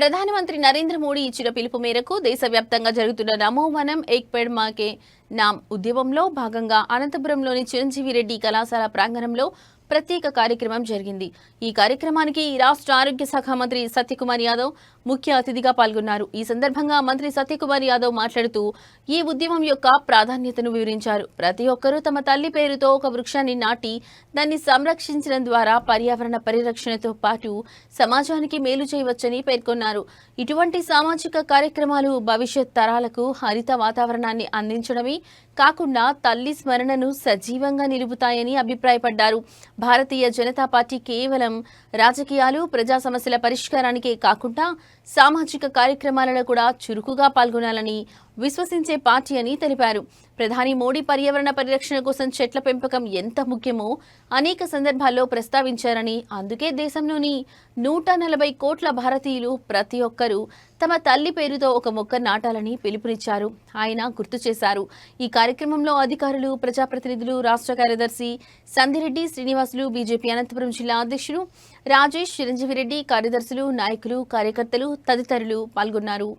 ప్రధానమంత్రి నరేంద్ర మోడీ ఇచ్చిన పిలుపు మేరకు దేశవ్యాప్తంగా జరుగుతున్న నమో వనం ఏక్ పెడ్ మాకే నామ్ ఉద్యమంలో భాగంగా అనంతపురంలోని చిరంజీవి రెడ్డి కళాశాల ప్రాంగణంలో ప్రత్యేక కార్యక్రమం జరిగింది. ఈ కార్యక్రమానికి రాష్ట్ర ఆరోగ్య శాఖ మంత్రి సత్యకుమార్ యాదవ్ ముఖ్య అతిథిగా పాల్గొన్నారు. ఈ సందర్భంగా మంత్రి సత్యకుమార్ యాదవ్ మాట్లాడుతూ ఈ ఉద్యమం యొక్క ప్రాధాన్యతను వివరించారు. ప్రతి ఒక్కరూ తమ తల్లి పేరుతో ఒక వృక్షాన్ని నాటి దాన్ని సంరక్షించడం ద్వారా పర్యావరణ పరిరక్షణతో పాటు సమాజానికి మేలు చేయవచ్చని పేర్కొన్నారు. ఇటువంటి సామాజిక కార్యక్రమాలు భవిష్యత్ తరాలకు హరిత వాతావరణాన్ని అందించడమే కాకుండా తల్లి స్మరణను సజీవంగా నిలుపుతాయని అభిప్రాయపడ్డారు. భారతీయ జనతా పార్టీ కేవలం రాజకీయాలు ప్రజా సమస్యల పరిష్కారానికే కాకుండా సామాజిక కార్యక్రమాలలో కూడా చురుకుగా పాల్గొనాలని విశ్వసించే పార్టీ అని తెలిపారు. ప్రధాని మోడీ పర్యావరణ పరిరక్షణ కోసం చెట్ల పెంపకం ఎంత ముఖ్యమో అనేక సందర్భాల్లో ప్రస్తావించారని అందుకే దేశంలోని నూట నలభై కోట్ల భారతీయులు ప్రతి ఒక్కరూ తమ తల్లి పేరుతో ఒక మొక్క నాటాలని పిలుపునిచ్చారు. ఆయన గుర్తు చేశారు. ఈ కార్యక్రమంలో అధికారులు ప్రజాప్రతినిధులు రాష్ట్ర కార్యదర్శి సంధిరెడ్డి శ్రీనివాసులు బీజేపీ అనంతపురం జిల్లా అధ్యక్షులు రాజేష్ చిరంజీవి రెడ్డి కార్యదర్శులు నాయకులు కార్యకర్తలు తదితరులు పాల్గొన్నారు.